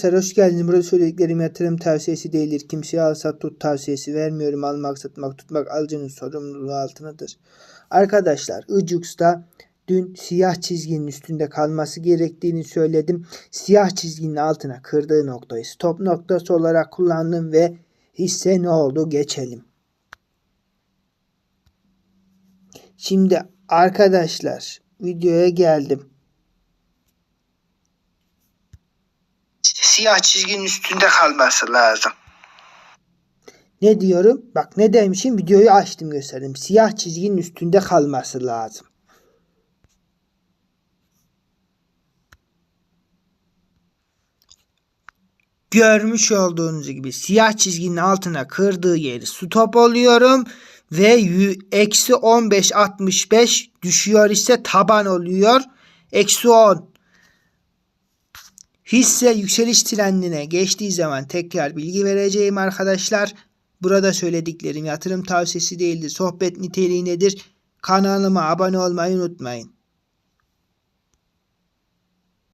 Arkadaşlar hoş geldiniz. Burada söylediklerim yatırım tavsiyesi değildir. Kimseye al sat tut tavsiyesi vermiyorum. Almak satmak tutmak alıcının sorumluluğu altındadır. Arkadaşlar Icux'ta dün siyah çizginin üstünde kalması gerektiğini söyledim. Siyah çizginin altına kırdığı noktayı stop noktası olarak kullandım ve hisse ne oldu geçelim. Şimdi arkadaşlar videoya geldim. Siyah çizginin üstünde kalması lazım. Ne diyorum? Bak ne demişim? Videoyu açtım gösterdim. Siyah çizginin üstünde kalması lazım. Görmüş olduğunuz gibi siyah çizginin altına kırdığı yeri stop oluyorum ve eksi 15.65 düşüyor ise taban oluyor. Eksi 10. Hisse yükseliş trendine geçtiği zaman tekrar bilgi vereceğim arkadaşlar. Burada söylediklerim yatırım tavsiyesi değildir. Sohbet niteliğindedir. Kanalıma abone olmayı unutmayın.